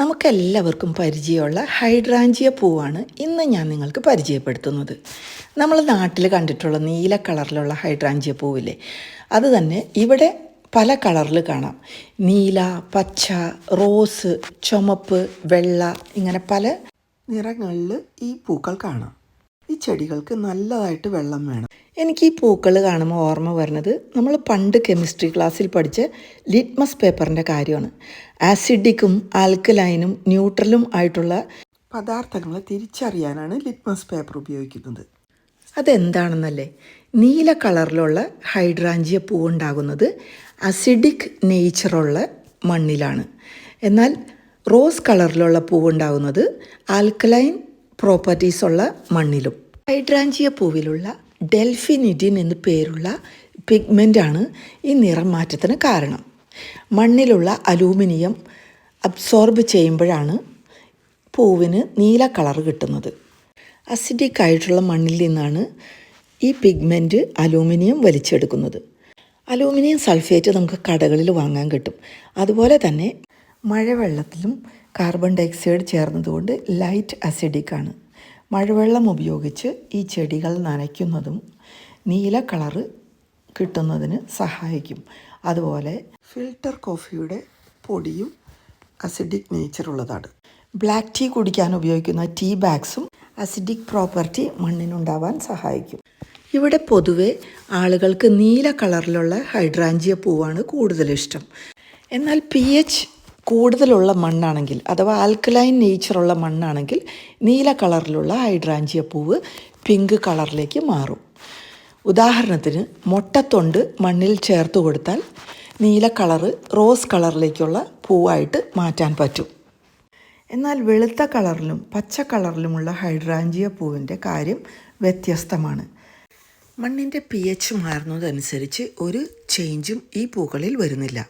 നമുക്കെല്ലാവർക്കും പരിചയമുള്ള ഹൈഡ്രാഞ്ചിയ പൂവാണ് ഇന്ന് ഞാൻ നിങ്ങൾക്ക് പരിചയപ്പെടുത്തുന്നത്. നമ്മൾ നാട്ടിൽ കണ്ടിട്ടുള്ള നീല കളറിലുള്ള ഹൈഡ്രാഞ്ചിയ പൂവില്ലേ? അത് തന്നെ ഇവിടെ പല കളറിൽ കാണാം. നീല പച്ച റോസ് ചുമപ്പ് വെള്ള ഇങ്ങനെ പല നിറങ്ങളിൽ ഈ പൂക്കൾ കാണാം. ചെടികൾക്ക് നല്ലതായിട്ട് വെള്ളം വേണം. എനിക്ക് ഈ പൂക്കൾ കാണുമ്പോൾ ഓർമ്മ വരുന്നത് നമ്മൾ പണ്ട് കെമിസ്ട്രി ക്ലാസ്സിൽ പഠിച്ച ലിറ്റ്മസ് പേപ്പറിന്റെ കാര്യമാണ്. ആസിഡിക്കും ആൽക്കലൈനും ന്യൂട്രലും ആയിട്ടുള്ള പദാർത്ഥങ്ങൾ തിരിച്ചറിയാനാണ് ലിറ്റ്മസ് പേപ്പർ ഉപയോഗിക്കുന്നത്. അതെന്താണെന്നല്ലേ? നീല കളറിലുള്ള ഹൈഡ്രാഞ്ചിയ പൂവുണ്ടാകുന്നത് അസിഡിക് നേച്ചറുള്ള മണ്ണിലാണ്. എന്നാൽ റോസ് കളറിലുള്ള പൂവുണ്ടാകുന്നത് ആൽക്കലൈൻ പ്രോപ്പർട്ടീസ് ഉള്ള മണ്ണിലും. ഹൈഡ്രാഞ്ചിയ പൂവിലുള്ള ഡെൽഫിനിഡിൻ എന്ന് പേരുള്ള പിഗ്മെന്റാണ് ഈ നിറം മാറ്റത്തിന് കാരണം. മണ്ണിലുള്ള അലൂമിനിയം അബ്സോർബ് ചെയ്യുമ്പോഴാണ് പൂവിന് നീല കളർ കിട്ടുന്നത്. അസിഡിക് ആയിട്ടുള്ള മണ്ണിൽ നിന്നാണ് ഈ പിഗ്മെന്റ് അലൂമിനിയം വലിച്ചെടുക്കുന്നത്. അലൂമിനിയം സൾഫേറ്റ് നമുക്ക് കടകളിൽ വാങ്ങാൻ കിട്ടും. അതുപോലെ തന്നെ മഴവെള്ളത്തിലും കാർബൺ ഡൈ ഓക്സൈഡ് ചേർന്നതുകൊണ്ട് ലൈറ്റ് അസിഡിക് ആണ്. മഴവെള്ളം ഉപയോഗിച്ച് ഈ ചെടികൾ നനയ്ക്കുന്നതും നീല കളറ് കിട്ടുന്നതിന് സഹായിക്കും. അതുപോലെ ഫിൽട്ടർ കോഫിയുടെ പൊടിയും അസിഡിക് നേച്ചർ ഉള്ളതാണ്. ബ്ലാക്ക് ടീ കുടിക്കാൻ ഉപയോഗിക്കുന്ന ടീ ബാഗ്സും അസിഡിക് പ്രോപ്പർട്ടി മണ്ണിനുണ്ടാവാൻ സഹായിക്കും. ഇവിടെ പൊതുവെ ആളുകൾക്ക് നീല കളറിലുള്ള ഹൈഡ്രാഞ്ചിയ പൂവാണ് കൂടുതൽ ഇഷ്ടം എന്നാൽ പി എച്ച് കൂടുതലുള്ള മണ്ണാണെങ്കിൽ അഥവാ ആൽക്കലൈൻ നേച്ചറുള്ള മണ്ണാണെങ്കിൽ നീല കളറിലുള്ള ഹൈഡ്രാഞ്ചിയ പൂവ് പിങ്ക് കളറിലേക്ക് മാറും. ഉദാഹരണത്തിന് മുട്ടത്തൊണ്ട് മണ്ണിൽ ചേർത്ത് കൊടുത്താൽ നീല കളറ് റോസ് കളറിലേക്കുള്ള പൂവായിട്ട് മാറ്റാൻ പറ്റും. എന്നാൽ വെളുത്ത കളറിലും പച്ച കളറിലുമുള്ള ഹൈഡ്രാഞ്ചിയ പൂവിന്റെ കാര്യം വ്യത്യസ്തമാണ്. മണ്ണിന്റെ പി എച്ച് മാറുന്നതനുസരിച്ച് ഒരു ചേഞ്ചും ഈ പൂക്കളിൽ വരുന്നില്ല.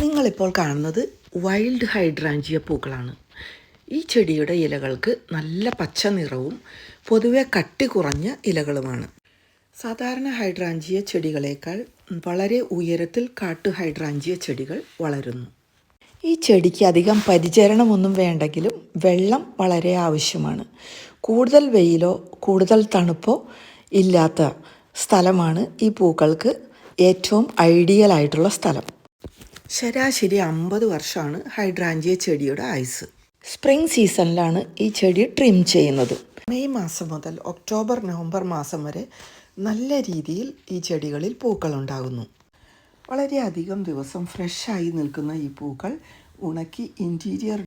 നിങ്ങളിപ്പോൾ കാണുന്നത് വൈൽഡ് ഹൈഡ്രാഞ്ചിയ പൂക്കളാണ്. ഈ ചെടിയുടെ ഇലകൾക്ക് നല്ല പച്ച നിറവും പൊതുവെ കട്ടി കുറഞ്ഞ ഇലകളുമാണ്. സാധാരണ ഹൈഡ്രാഞ്ചിയ ചെടികളേക്കാൾ വളരെ ഉയരത്തിൽ കാട്ടു ഹൈഡ്രാഞ്ചിയ ചെടികൾ വളരുന്നു. ഈ ചെടിക്ക് അധികം പരിചരണമൊന്നും വേണ്ടെങ്കിലും വെള്ളം വളരെ ആവശ്യമാണ്. കൂടുതൽ വെയിലോ കൂടുതൽ തണുപ്പോ ഇല്ലാത്ത സ്ഥലമാണ് ഈ പൂക്കൾക്ക് ഏറ്റവും ഐഡിയൽ ആയിട്ടുള്ള സ്ഥലം. ശരാശരി അമ്പത് വർഷമാണ് ഹൈഡ്രാഞ്ചിയ ചെടിയുടെ ആയുസ് സ്പ്രിംഗ് സീസണിലാണ് ഈ ചെടി ട്രിം ചെയ്യുന്നത്. മെയ് മാസം മുതൽ ഒക്ടോബർ നവംബർ മാസം വരെ നല്ല രീതിയിൽ ഈ ചെടികളിൽ പൂക്കൾ ഉണ്ടാകുന്നു. വളരെയധികം ദിവസം ഫ്രഷായി നിൽക്കുന്ന ഈ പൂക്കൾ ഉണക്കി ഇന്റീരിയർ